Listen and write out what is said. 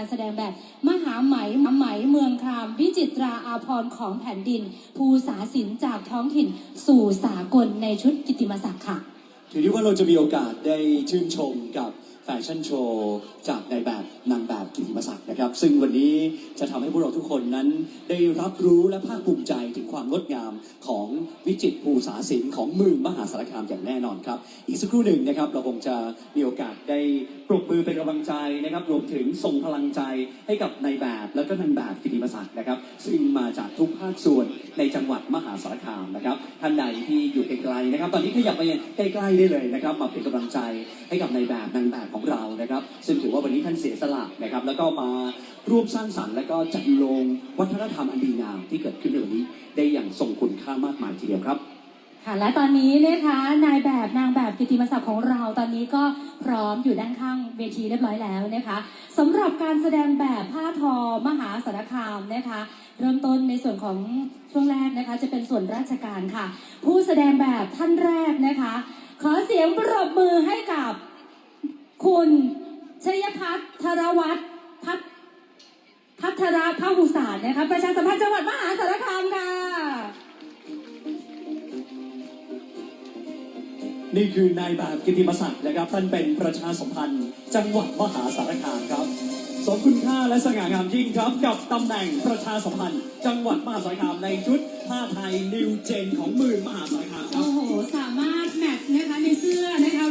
การแสดงแบบมหาไหมไหมเมืองคราม วิจิตราอาภรณ์ของแผ่นดิน ภูษาศิลป์จากท้องถิ่นสู่สากลในชุดกิติมศักดิ์ค่ะ ถือได้ว่าเราจะมีโอกาสได้ชื่นชมกับ แฟชั่นโชว์จากในแบบนางแบบกิติมศักดิ์นะครับ ซึ่งวันนี้จะทำให้พวกเราทุกคนนั้นได้รับรู้และภาคภูมิใจถึงความงดงามของวิจิตรภูษาศิลป์ของเมืองมหาสารคามอย่างแน่นอนครับ อีกสักครู่หนึ่งนะครับ เราคงจะมีโอกาสได้ปรบมือเป็นกำลังใจนะครับ รวมถึงส่งพลังใจให้กับในแบบแล้วก็นางแบบกิติมศักดิ์นะครับ ซึ่งมาจากทุกภาคส่วนในจังหวัดมหาสารคามนะครับท่านใดที่อยู่ไกลๆนะครับ ตอนนี้ขยับไปใกล้ๆได้เลยนะครับมาเป็นกำลังใจให้กับในแบบนางแบบของเรานะครับ ซึ่งถือว่าวันนี้ท่านเสียสละนะครับ แล้วก็มาร่วมสร้างสรรค์และก็จัดโลงวัฒนธรรมอันดีงามที่เกิดขึ้นในวันนี้ ได้อย่างทรงคุณค่ามากมายทีเดียวครับค่ะและตอนนี้นะคะนายแบบนางแบบกิติมศักดิ์ของเราตอนนี้ก็พร้อมอยู่ด้านข้างเวทีเรียบร้อยแล้วนะคะสำหรับการแสดงแบบผ้าทอมหาสารคามนะคะ เริ่มต้นในส่วนของช่วงแรกนะคะ จะเป็นส่วนราชการค่ะ ผู้แสดงแบบท่านแรกนะคะ ขอเสียงปรบมือให้กับ คุณชยพัฒน์ธรวัฒน์พัฒพัทรพหุสารนะคะประชาสัมพันธ์จังหวัดมหาสารคามค่ะ นี่คือนายแบบกิตติมศักดิ์นะครับ ท่านเป็นประชาสัมพันธ์ จังหวัดมหาสารคามครับ สมคุณค่าและสง่างามยิ่งครับ กับตำแหน่งประชาสัมพันธ์ จังหวัดมหาสารคามในชุดผ้าไทยนิวเจนของเมืองมหาสารคามครับโอ้โหสามารถแมทช์นะคะในเสื้อนะคะ